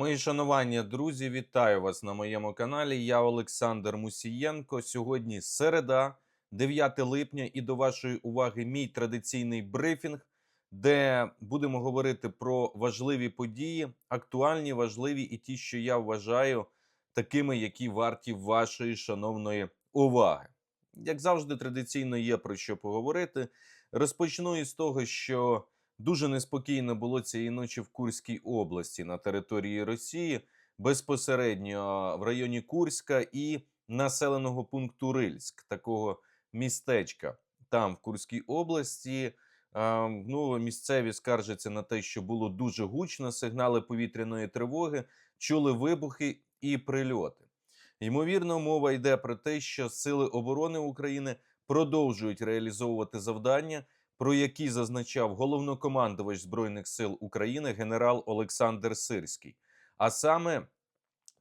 Мої шанування, друзі, вітаю вас на моєму каналі. Я Олександр Мусієнко. Сьогодні середа, 9 липня, і до вашої уваги мій традиційний брифінг, де будемо говорити про важливі події, актуальні, важливі і ті, що я вважаю такими, які варті вашої шановної уваги. Як завжди, традиційно є про що поговорити. Розпочну із того, що Дуже неспокійно було цієї ночі в Курській області на території Росії, безпосередньо в районі Курська і населеного пункту Рильськ, такого містечка там в Курській області. Ну, місцеві скаржаться на те, що було дуже гучно, сигнали повітряної тривоги, чули вибухи і прильоти. Ймовірно, мова йде про те, що Сили оборони України продовжують реалізовувати завдання про які зазначав головнокомандувач збройних сил України генерал Олександр Сирський. А саме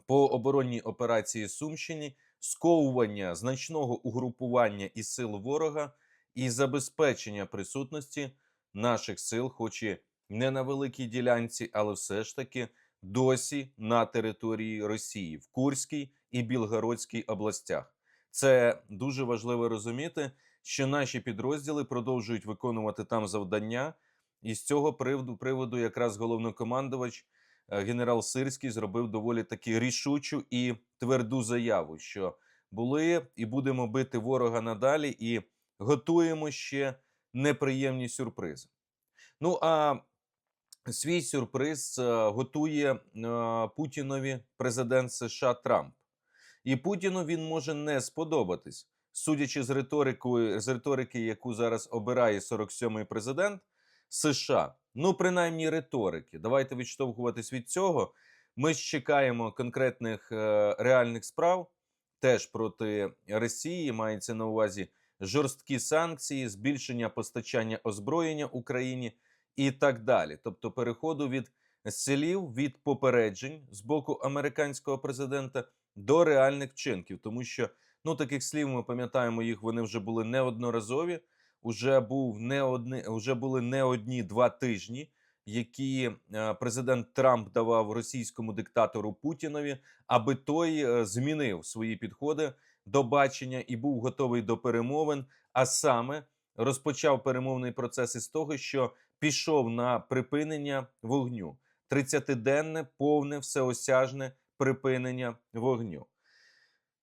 по оборонній операції Сумщині сковування значного угрупування і сил ворога і забезпечення присутності наших сил, хоч і не на великій ділянці, але все ж таки досі на території Росії в Курській і Білгородській областях. Це дуже важливо розуміти що наші підрозділи продовжують виконувати там завдання, і з цього приводу приводу якраз головнокомандувач е, генерал Сирський зробив доволі таки рішучу і тверду заяву, що були і будемо бити ворога надалі, і готуємо ще неприємні сюрпризи. Ну а свій сюрприз е, готує е, Путінові президент США Трамп. І Путіну він може не сподобатись судячи з риторикою з риторики, яку зараз обирає 47-й президент США, ну принаймні риторики. Давайте відштовхуватись від цього. Ми ж чекаємо конкретних е, реальних справ теж проти Росії. Мається на увазі жорсткі санкції, збільшення постачання озброєння Україні і так далі. Тобто, переходу від слів від попереджень з боку американського президента до реальних вчинків, тому що Ну, таких слів ми пам'ятаємо їх. Вони вже були неодноразові. Уже був не одні, вже були не одні два тижні, які е, президент Трамп давав російському диктатору Путінові, аби той е, змінив свої підходи до бачення і був готовий до перемовин. А саме розпочав перемовний процес із того, що пішов на припинення вогню. 30-денне повне всеосяжне припинення вогню.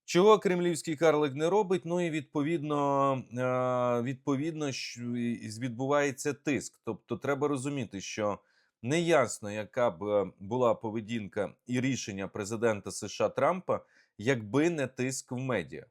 Чого кремлівський карлик не робить? Ну і відповідно е, відповідно відбувається тиск. Тобто, треба розуміти, що неясно, яка б е, була поведінка і рішення президента США Трампа, якби не тиск в медіа,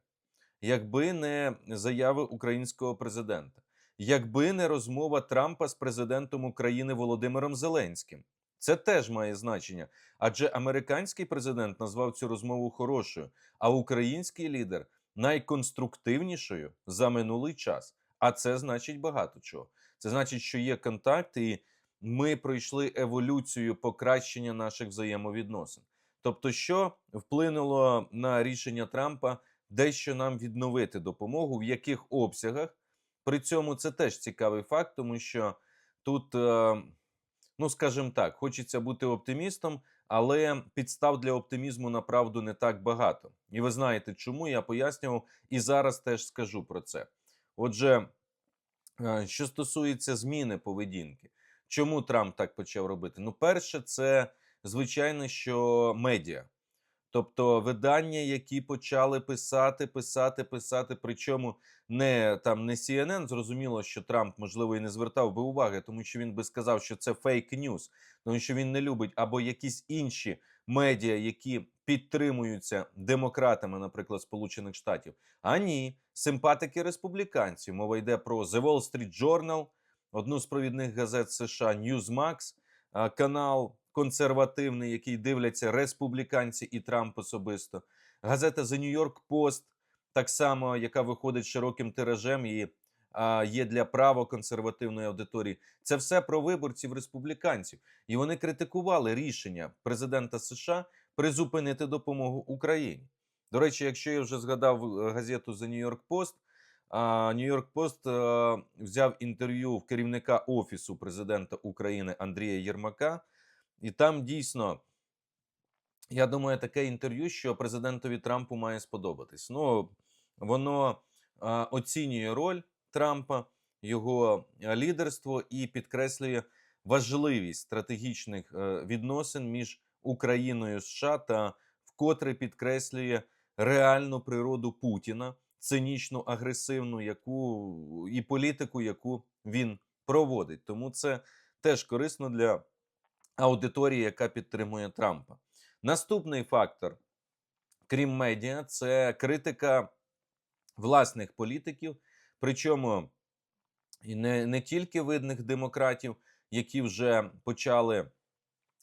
якби не заяви українського президента, якби не розмова Трампа з президентом України Володимиром Зеленським. Це теж має значення, адже американський президент назвав цю розмову хорошою, а український лідер найконструктивнішою за минулий час. А це значить багато чого. Це значить, що є контакт, і ми пройшли еволюцію покращення наших взаємовідносин. Тобто, що вплинуло на рішення Трампа дещо нам відновити допомогу, в яких обсягах. При цьому це теж цікавий факт, тому що тут. Е ну скажімо так, хочеться бути оптимістом, але підстав для оптимізму направду не так багато. І ви знаєте, чому я пояснював і зараз теж скажу про це. Отже, е, що стосується зміни поведінки, чому Трамп так почав робити? Ну, перше, це звичайно, що медіа. Тобто видання, які почали писати, писати, писати. Причому не там не CNN, зрозуміло, що Трамп можливо і не звертав би уваги, тому що він би сказав, що це фейк ньюс, тому що він не любить або якісь інші медіа, які підтримуються демократами, наприклад, Сполучених Штатів. А ні, симпатики республіканців. Мова йде про The Wall Street Journal, одну з провідних газет США, Newsmax, канал консервативний, який дивляться республіканці і Трамп особисто. Газета The New York Post, так само, яка виходить широким тиражем і а, є для правоконсервативної аудиторії. Це все про виборців республіканців, і вони критикували рішення президента США призупинити допомогу Україні. До речі, якщо я вже згадав е, газету The New York Post, York Post е, взяв інтерв'ю в керівника офісу президента України Андрія Єрмака. І там дійсно я думаю, таке інтерв'ю, що президентові Трампу має сподобатись. Ну, воно а, оцінює роль Трампа, його лідерство і підкреслює важливість стратегічних е, відносин між Україною США та вкотре підкреслює реальну природу Путіна, цинічну, агресивну, яку і політику, яку він проводить. Тому це теж корисно для аудиторії, яка підтримує Трампа. Наступний фактор, крім медіа, це критика власних політиків, причому не, не тільки видних демократів, які вже почали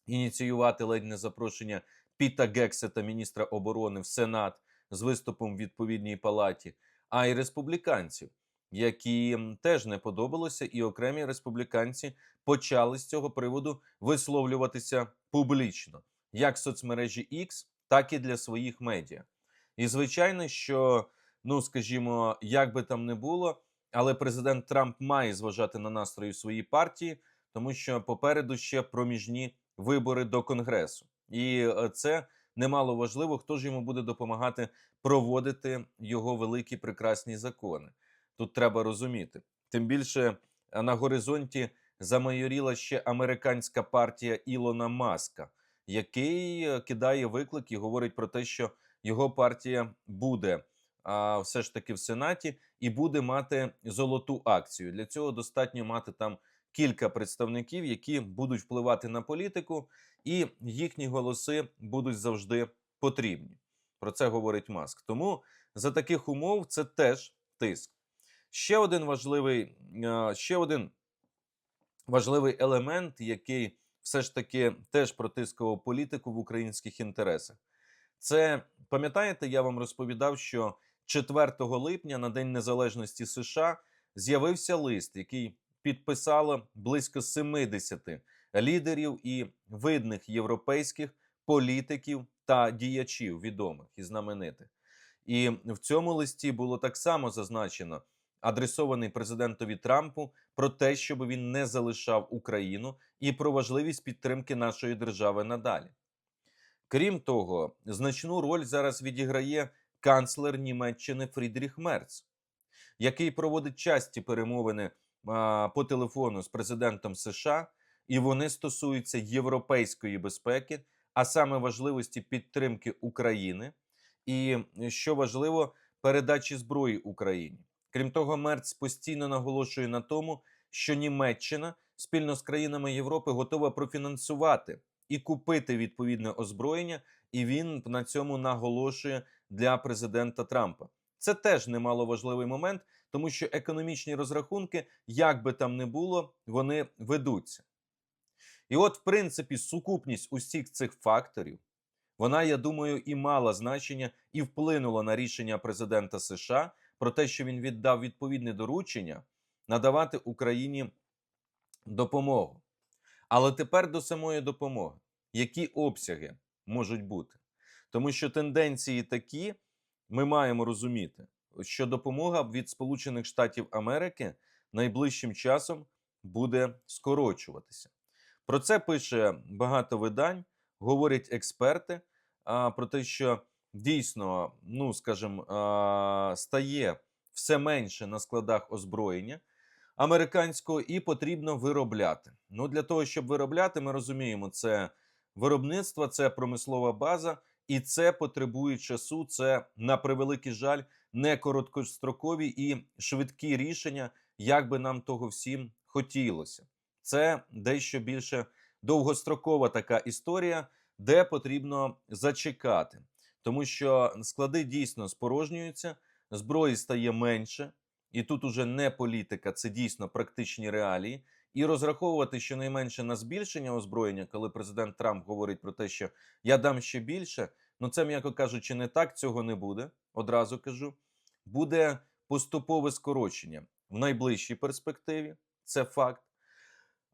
ініціювати ледь не запрошення Піта Гексета, міністра оборони, в Сенат з виступом в відповідній палаті, а й республіканців, які теж не подобалося, і окремі республіканці почали з цього приводу висловлюватися публічно, як в соцмережі X, так і для своїх медіа. І звичайно, що, ну скажімо, як би там не було, але президент Трамп має зважати на настрої своєї партії, тому що попереду ще проміжні вибори до конгресу, і е, це немало важливо, хто ж йому буде допомагати проводити його великі прекрасні закони. Тут треба розуміти. Тим більше е, на горизонті замайоріла ще американська партія Ілона Маска, який е, кидає виклик і говорить про те, що його партія буде а, все ж таки в Сенаті і буде мати золоту акцію. Для цього достатньо мати там кілька представників, які будуть впливати на політику, і їхні голоси будуть завжди потрібні. Про це говорить Маск. Тому за таких умов це теж тиск. Ще один важливий, е, ще один важливий елемент, який все ж таки теж протискував політику в українських інтересах. Це пам'ятаєте, я вам розповідав, що 4 липня на День Незалежності США з'явився лист, який підписало близько 70 лідерів і видних європейських політиків та діячів відомих і знаменитих. І в цьому листі було так само зазначено, адресований президентові Трампу про те, щоб він не залишав Україну і про важливість підтримки нашої держави надалі. Крім того, значну роль зараз відіграє канцлер Німеччини Фрідріх Мерц, який проводить часті перемовини а, по телефону з президентом США, і вони стосуються європейської безпеки, а саме важливості підтримки України, і що важливо, передачі зброї Україні. Крім того, Мерц постійно наголошує на тому, що Німеччина спільно з країнами Європи готова профінансувати і купити відповідне озброєння, і він на цьому наголошує для президента Трампа. Це теж немало важливий момент, тому що економічні розрахунки, як би там не було, вони ведуться. І от, в принципі, сукупність усіх цих факторів, вона, я думаю, і мала значення, і вплинула на рішення президента США про те, що він віддав відповідне доручення надавати Україні допомогу. Але тепер до самої допомоги, які обсяги можуть бути? Тому що тенденції такі, ми маємо розуміти, що допомога від Сполучених Штатів Америки найближчим часом буде скорочуватися. Про це пише багато видань, говорять експерти про те, що дійсно, ну скажімо, стає все менше на складах озброєння американського, і потрібно виробляти. Ну для того, щоб виробляти, ми розуміємо, це виробництво, це промислова база, і це потребує часу. Це на превеликий жаль, не короткострокові і швидкі рішення, як би нам того всім хотілося. Це дещо більше довгострокова така історія, де потрібно зачекати, тому що склади дійсно спорожнюються, зброї стає менше, і тут уже не політика, це дійсно практичні реалії. І розраховувати щонайменше на збільшення озброєння, коли президент Трамп говорить про те, що я дам ще більше. Ну це, м'яко кажучи, не так цього не буде. Одразу кажу. Буде поступове скорочення в найближчій перспективі, це факт.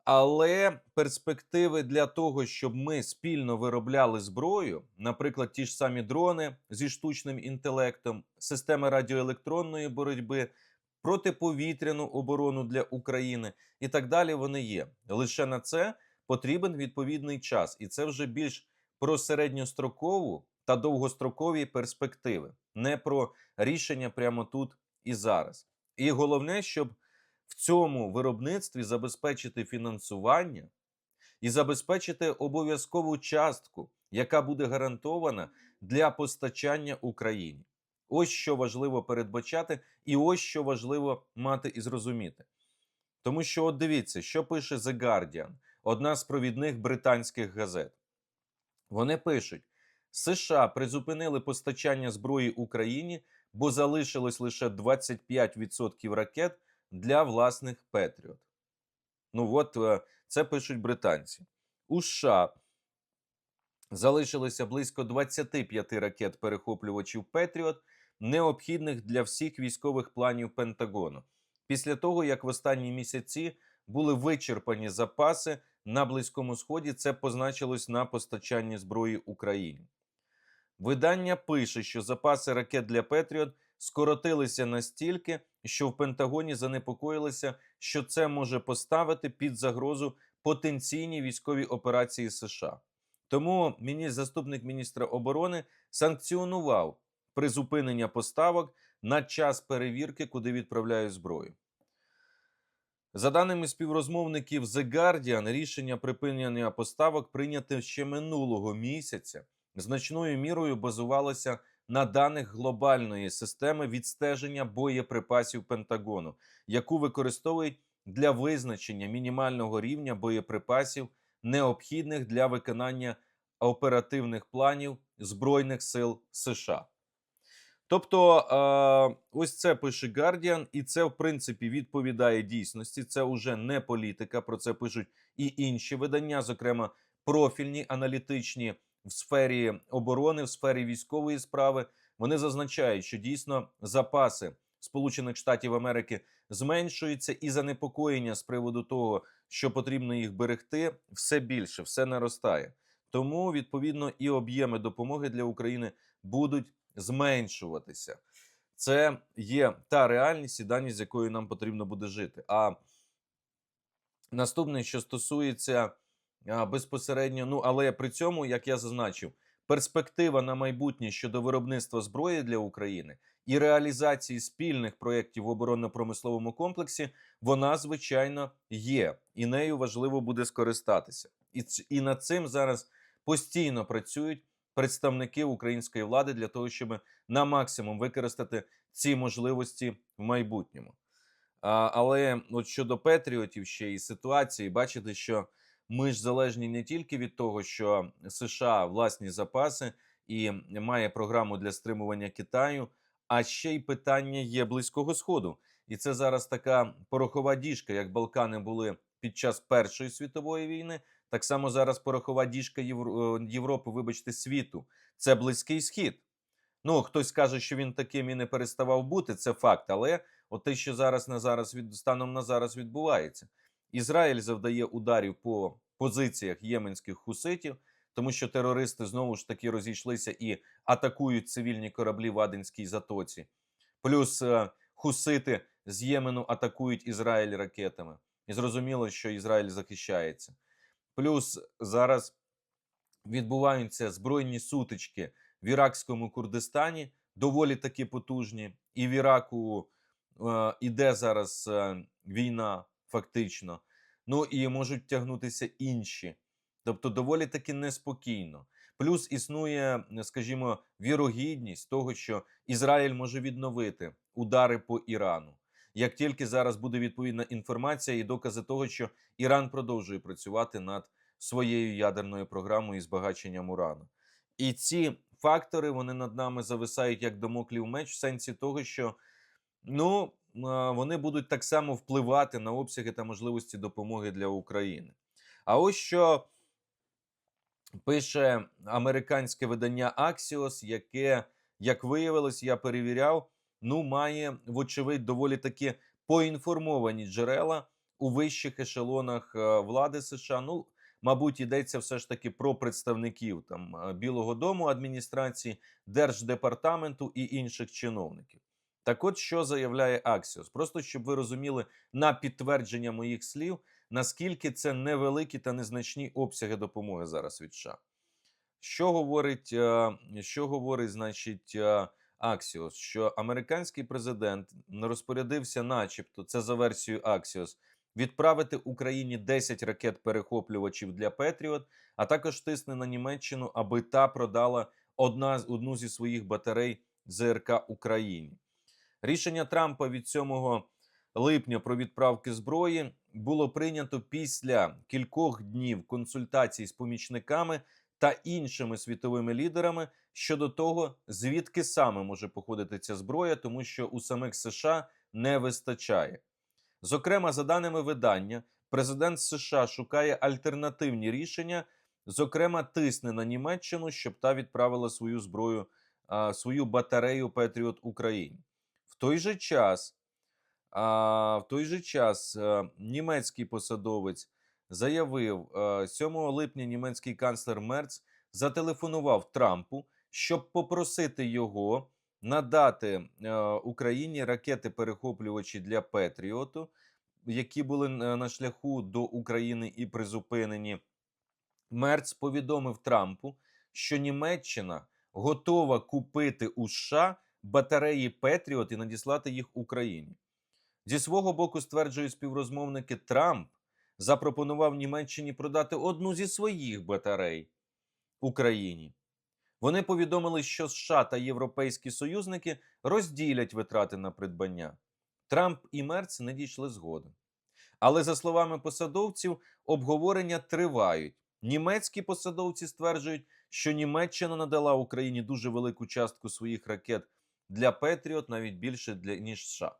Але перспективи для того, щоб ми спільно виробляли зброю, наприклад, ті ж самі дрони зі штучним інтелектом, системи радіоелектронної боротьби, протиповітряну оборону для України і так далі, вони є. Лише на це потрібен відповідний час, і це вже більш про середньострокову та довгострокові перспективи, не про рішення прямо тут і зараз. І головне, щоб в цьому виробництві забезпечити фінансування і забезпечити обов'язкову частку, яка буде гарантована для постачання Україні. Ось що важливо передбачати, і ось що важливо мати і зрозуміти. Тому що, от дивіться, що пише The Guardian, одна з провідних британських газет. Вони пишуть: США призупинили постачання зброї Україні, бо залишилось лише 25% ракет для власних Петріот. Ну от е, це пишуть британці. У США залишилося близько 25 ракет перехоплювачів Петріот, необхідних для всіх військових планів Пентагону. Після того, як в останні місяці були вичерпані запаси на Близькому Сході, це позначилось на постачанні зброї Україні. Видання пише, що запаси ракет для Петріот скоротилися настільки, що в Пентагоні занепокоїлися, що це може поставити під загрозу потенційні військові операції США. Тому міністр, заступник міністра оборони санкціонував призупинення поставок на час перевірки, куди відправляють зброю. За даними співрозмовників The Guardian, рішення припинення поставок прийняте ще минулого місяця, значною мірою базувалося на даних глобальної системи відстеження боєприпасів Пентагону, яку використовують для визначення мінімального рівня боєприпасів, необхідних для виконання оперативних планів Збройних сил США. Тобто, е, ось це пише Guardian, і це, в принципі, відповідає дійсності. Це вже не політика. Про це пишуть і інші видання, зокрема профільні аналітичні в сфері оборони, в сфері військової справи. Вони зазначають, що дійсно запаси Сполучених Штатів Америки зменшуються, і занепокоєння з приводу того, що потрібно їх берегти, все більше, все наростає. Тому відповідно і об'єми допомоги для України будуть зменшуватися. Це є та реальність і даність, з якою нам потрібно буде жити. А наступне, що стосується безпосередньо, ну але при цьому, як я зазначив, перспектива на майбутнє щодо виробництва зброї для України і реалізації спільних проєктів в оборонно-промисловому комплексі, вона звичайно є, і нею важливо буде скористатися. І, і над цим зараз постійно працюють представники української влади для того, щоб на максимум використати ці можливості в майбутньому. А, але от щодо Петріотів ще і ситуації, бачите, що ми ж залежні не тільки від того, що США власні запаси і має програму для стримування Китаю, а ще й питання є близького сходу. І це зараз така порохова діжка, як Балкани були під час Першої світової війни. Так само зараз порохова діжка е, Європи, вибачте, світу. Це близький схід. Ну, хтось каже, що він таким і не переставав бути, це факт. Але от те, що зараз на зараз від станом на зараз відбувається. Ізраїль завдає ударів по позиціях єменських хуситів, тому що терористи знову ж таки розійшлися і атакують цивільні кораблі в Аденській затоці. Плюс е, хусити з Ємену атакують Ізраїль ракетами. І зрозуміло, що Ізраїль захищається. Плюс зараз відбуваються збройні сутички в іракському Курдистані, доволі таки потужні, і в Іраку е, іде зараз е, війна, фактично. Ну і можуть тягнутися інші. Тобто, доволі таки неспокійно. Плюс існує, скажімо, вірогідність того, що Ізраїль може відновити удари по Ірану. Як тільки зараз буде відповідна інформація і докази того, що Іран продовжує працювати над своєю ядерною програмою і збагаченням урану. І ці фактори вони над нами зависають як домоклів меч, в сенсі того, що ну, вони будуть так само впливати на обсяги та можливості допомоги для України. А ось що пише американське видання Axios, яке, як виявилось, я перевіряв, ну, має, вочевидь, доволі таки поінформовані джерела у вищих ешелонах е, влади США. Ну, мабуть, йдеться все ж таки про представників там е, Білого Дому адміністрації, Держдепартаменту і інших чиновників. Так от що заявляє Axios? Просто щоб ви розуміли на підтвердження моїх слів, наскільки це невеликі та незначні обсяги допомоги зараз від США. Що говорить, е, що говорить, значить, е, Axios? Що американський президент розпорядився, начебто, це за версією Axios, відправити Україні 10 ракет-перехоплювачів для Петріот, а також тисне на Німеччину, аби та продала одна, одну зі своїх батарей ЗРК Україні. Рішення Трампа від 7 липня про відправки зброї було прийнято після кількох днів консультацій з помічниками та іншими світовими лідерами щодо того, звідки саме може походити ця зброя, тому що у самих США не вистачає. Зокрема, за даними видання, президент США шукає альтернативні рішення, зокрема, тисне на Німеччину, щоб та відправила свою зброю, свою батарею Петріот Україні. Той же час, а, в той же час е, німецький посадовець заявив е, 7 липня німецький канцлер Мерц зателефонував Трампу, щоб попросити його надати е, Україні ракети-перехоплювачі для Петріоту, які були е, на шляху до України і призупинені. Мерц повідомив Трампу, що Німеччина готова купити у США батареї Петріот і надіслати їх Україні. Зі свого боку, стверджують співрозмовники, Трамп запропонував Німеччині продати одну зі своїх батарей Україні. Вони повідомили, що США та європейські союзники розділять витрати на придбання. Трамп і Мерц не дійшли згоди. Але за словами посадовців, обговорення тривають. Німецькі посадовці стверджують, що Німеччина надала Україні дуже велику частку своїх ракет для Петріот, навіть більше для ніж США.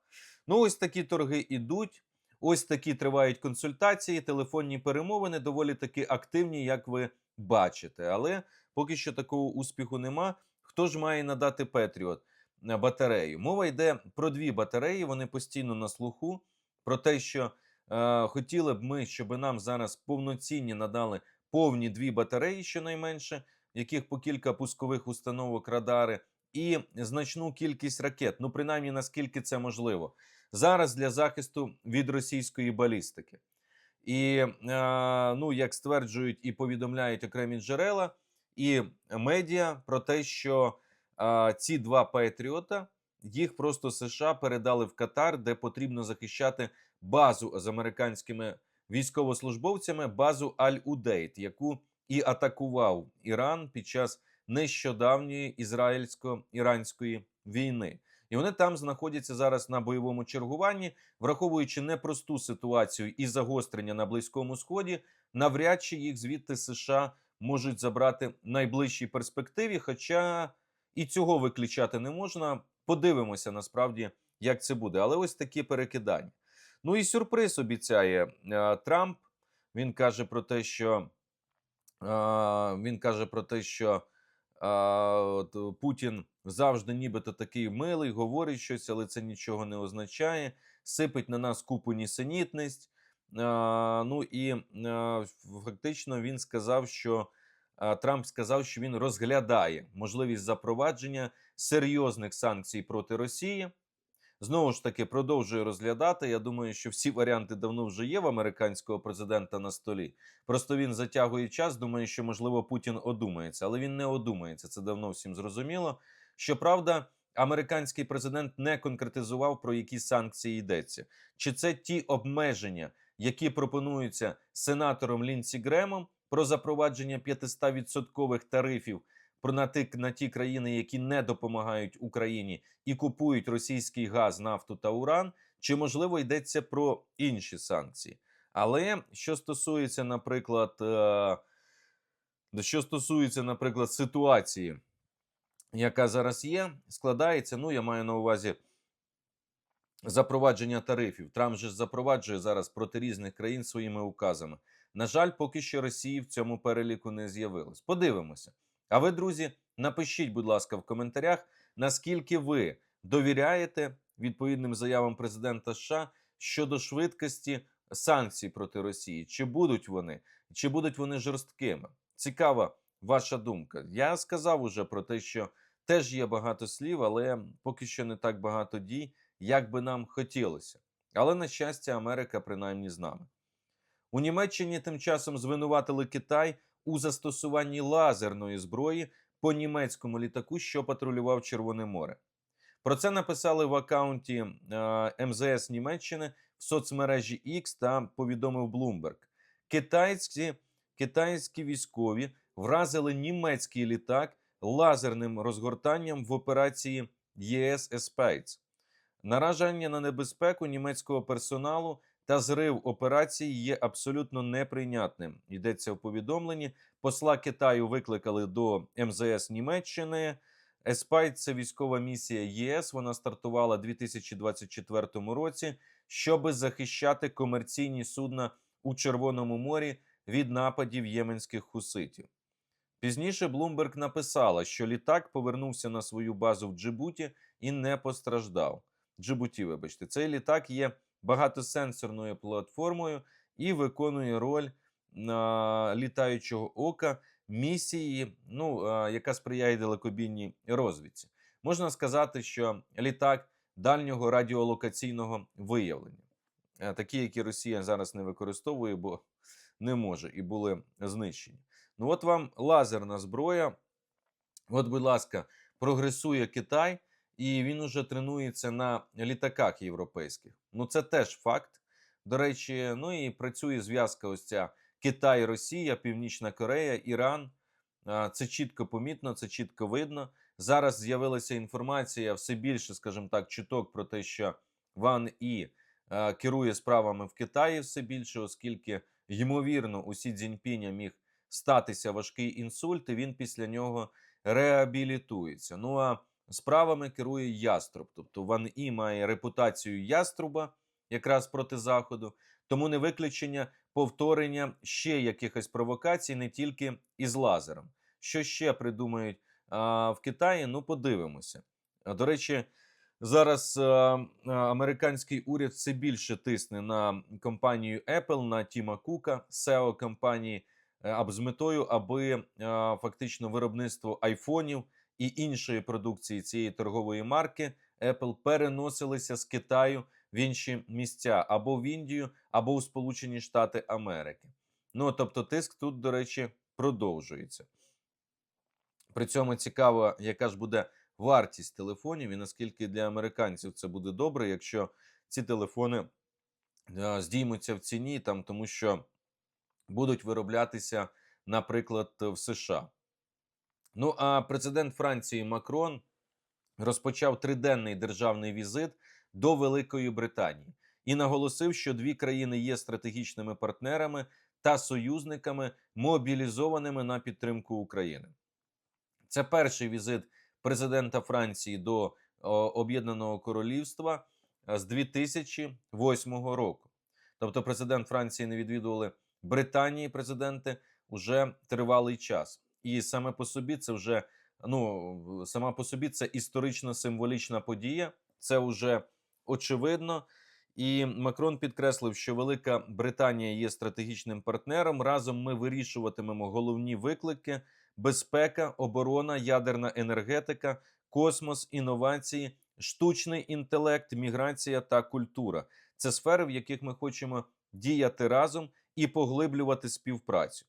Ну, ось такі торги ідуть. Ось такі тривають консультації, телефонні перемовини доволі таки активні, як ви бачите. Але поки що такого успіху нема. Хто ж має надати Петріот е, батарею? Мова йде про дві батареї. Вони постійно на слуху. Про те, що е, хотіли б ми, щоб нам зараз повноцінні надали повні дві батареї, щонайменше, яких по кілька пускових установок радари, і значну кількість ракет. Ну, принаймні, наскільки це можливо. Зараз для захисту від російської балістики. І е, ну, як стверджують і повідомляють окремі джерела і медіа про те, що е, ці два патріота їх просто США передали в Катар, де потрібно захищати базу з американськими військовослужбовцями, базу Аль-Удейт, яку і атакував Іран під час нещодавньої ізраїльсько-іранської війни. І вони там знаходяться зараз на бойовому чергуванні, враховуючи непросту ситуацію і загострення на близькому сході, навряд чи їх звідти США можуть забрати в найближчій перспективі. Хоча і цього виключати не можна. Подивимося насправді, як це буде. Але ось такі перекидання. Ну і сюрприз обіцяє е, Трамп. Він каже про те, що е, він каже про те, що от, Путін завжди нібито такий милий, говорить щось, але це нічого не означає. Сипить на нас купу нісенітність. Е, ну і е, фактично він сказав, що е, Трамп сказав, що він розглядає можливість запровадження серйозних санкцій проти Росії. Знову ж таки, продовжує розглядати. Я думаю, що всі варіанти давно вже є в американського президента на столі. Просто він затягує час. Думаю, що можливо Путін одумається, але він не одумається. Це давно всім зрозуміло. Щоправда, американський президент не конкретизував про які санкції йдеться. Чи це ті обмеження, які пропонуються сенатором Лінсі Гремом про запровадження 500% тарифів на ті, на ті країни, які не допомагають Україні і купують російський газ, нафту та уран, чи можливо йдеться про інші санкції? Але що стосується, наприклад, е, що стосується, наприклад, ситуації, яка зараз є, складається. Ну, я маю на увазі запровадження тарифів. Трамп же запроваджує зараз проти різних країн своїми указами. На жаль, поки що Росії в цьому переліку не з'явилось. Подивимося. А ви, друзі, напишіть, будь ласка, в коментарях, наскільки ви довіряєте відповідним заявам президента США щодо швидкості санкцій проти Росії. Чи будуть вони, чи будуть вони жорсткими? Цікава ваша думка. Я сказав уже про те, що теж є багато слів, але поки що не так багато дій, як би нам хотілося. Але на щастя, Америка принаймні з нами. У Німеччині тим часом звинуватили Китай у застосуванні лазерної зброї по німецькому літаку, що патрулював Червоне море. Про це написали в акаунті е, МЗС Німеччини в соцмережі X та повідомив Bloomberg. Китайські, китайські військові вразили німецький літак лазерним розгортанням в операції ЄС Еспейц. Наражання на небезпеку німецького персоналу та зрив операції є абсолютно неприйнятним. Йдеться в повідомленні. Посла Китаю викликали до МЗС Німеччини. Еспайт це військова місія ЄС. Вона стартувала у 2024 році, щоби захищати комерційні судна у Червоному морі від нападів єменських хуситів. Пізніше Bloomberg написала, що літак повернувся на свою базу в Джибуті і не постраждав. Джибуті, вибачте, цей літак є багатосенсорною платформою і виконує роль літаючого ока місії, ну, яка сприяє далекобійній розвідці. Можна сказати, що літак дальнього радіолокаційного виявлення, такі, які Росія зараз не використовує, бо не може і були знищені. Ну, от вам лазерна зброя. От, будь ласка, прогресує Китай, і він уже тренується на літаках європейських. Ну, це теж факт. До речі, ну і працює зв'язка ось ця Китай, Росія, Північна Корея, Іран. Це чітко помітно, це чітко видно. Зараз з'явилася інформація все більше, скажімо так, чуток про те, що Ван І керує справами в Китаї все більше, оскільки ймовірно у Сі Цзіньпіня міг статися важкий інсульт, і він після нього реабілітується. Ну а справами керує яструб. Тобто Ван І має репутацію яструба якраз проти заходу, тому не виключення повторення ще якихось провокацій, не тільки із лазером. Що ще придумають а, в Китаї? Ну, подивимося. А, До речі, зараз а, а, американський уряд все більше тисне на компанію Apple, на Тіма Кука, SEO компанії, е, аб- з метою, аби а, фактично виробництво айфонів і іншої продукції цієї торгової марки Apple переносилися з Китаю в інші місця або в Індію, або у Сполучені Штати Америки. Ну тобто, тиск тут, до речі, продовжується. При цьому цікаво, яка ж буде вартість телефонів, і наскільки для американців це буде добре, якщо ці телефони е, здіймуться в ціні, там, тому що будуть вироблятися, наприклад, в США. Ну а президент Франції Макрон розпочав триденний державний візит до Великої Британії і наголосив, що дві країни є стратегічними партнерами та союзниками, мобілізованими на підтримку України. Це перший візит президента Франції до Об'єднаного Королівства з 2008 року. Тобто, президент Франції не відвідували Британії президенти уже тривалий час. І саме по собі це вже ну сама по собі це історично символічна подія. Це вже очевидно. І Макрон підкреслив, що Велика Британія є стратегічним партнером. Разом ми вирішуватимемо головні виклики: безпека, оборона, ядерна енергетика, космос, інновації, штучний інтелект, міграція та культура. Це сфери, в яких ми хочемо діяти разом і поглиблювати співпрацю.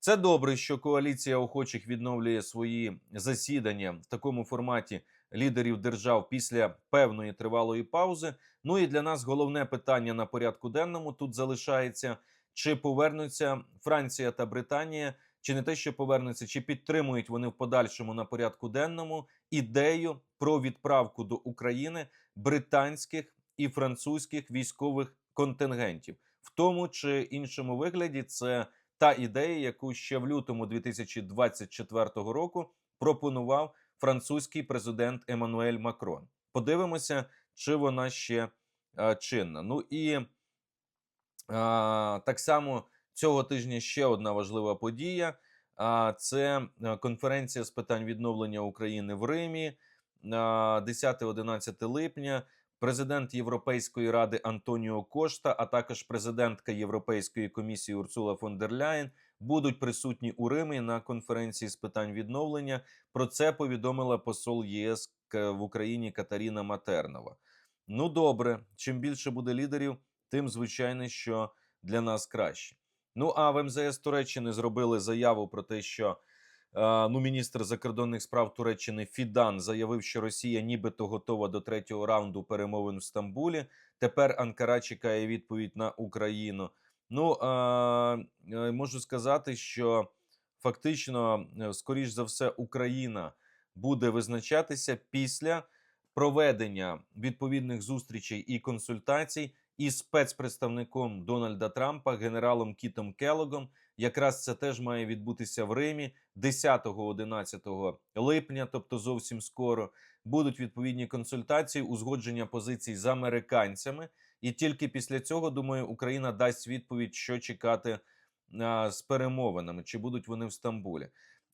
Це добре, що коаліція охочих відновлює свої засідання в такому форматі лідерів держав після певної тривалої паузи. Ну і для нас головне питання на порядку денному тут залишається: чи повернуться Франція та Британія, чи не те, що повернуться, чи підтримують вони в подальшому на порядку денному ідею про відправку до України британських і французьких військових контингентів, в тому чи іншому вигляді це та ідея, яку ще в лютому 2024 року пропонував французький президент Еммануель Макрон. Подивимося, чи вона ще е, чинна. Ну і е, так само цього тижня ще одна важлива подія. А це е, конференція з питань відновлення України в Римі е, 10-11 липня. Президент Європейської ради Антоніо Кошта, а також президентка Європейської комісії Урсула фон дер Ляєн будуть присутні у Римі на конференції з питань відновлення. Про це повідомила посол ЄС в Україні Катаріна Матернова. Ну добре, чим більше буде лідерів, тим звичайно, що для нас краще. Ну а в МЗС Туреччини зробили заяву про те, що ну, міністр закордонних справ Туреччини Фідан заявив, що Росія нібито готова до третього раунду перемовин в Стамбулі. Тепер Анкара чекає відповідь на Україну. Ну е, е, можу сказати, що фактично, е, скоріш за все, Україна буде визначатися після проведення відповідних зустрічей і консультацій із спецпредставником Дональда Трампа, генералом Кітом Келлогом. Якраз це теж має відбутися в Римі 10-11 липня, тобто зовсім скоро. Будуть відповідні консультації, узгодження позицій з американцями, і тільки після цього, думаю, Україна дасть відповідь, що чекати а, з перемовинами, чи будуть вони в Стамбулі.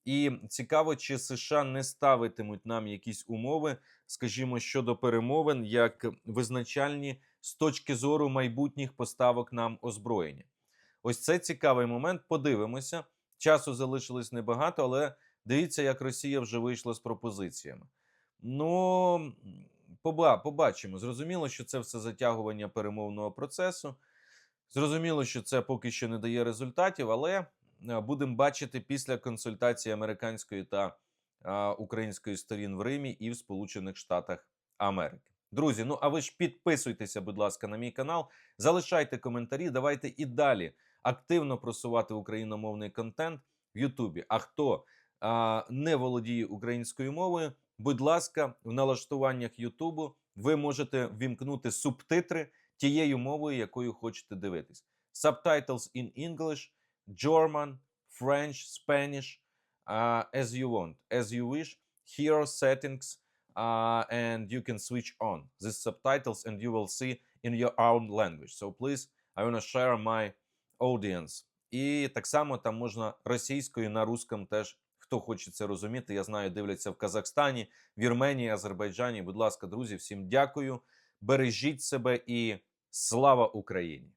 І цікаво, чи США не ставитимуть нам якісь умови, скажімо, щодо перемовин, як визначальні з точки зору майбутніх поставок нам озброєння. Ось це цікавий момент. Подивимося. Часу залишилось небагато, але дивіться, як Росія вже вийшла з пропозиціями. Ну, побачимо. Зрозуміло, що це все затягування перемовного процесу. Зрозуміло, що це поки що не дає результатів, але е, будемо бачити після консультації американської та е, української сторін в Римі і в Сполучених Штатах Америки. Друзі, ну а ви ж підписуйтеся, будь ласка, на мій канал, залишайте коментарі, давайте і далі активно просувати україномовний контент в Ютубі. А хто а, не володіє українською мовою, будь ласка, в налаштуваннях Ютубу ви можете вімкнути субтитри тією мовою, якою хочете дивитись. Subtitles in English, German, French, Spanish, uh, as you want, as you wish. Here settings uh, and you can switch on these subtitles and you will see in your own language. So please, I want to share my audience. І так само там можна російською на русском теж, хто хоче це розуміти. Я знаю, дивляться в Казахстані, Вірменії, Азербайджані. Будь ласка, друзі, всім дякую. Бережіть себе і слава Україні!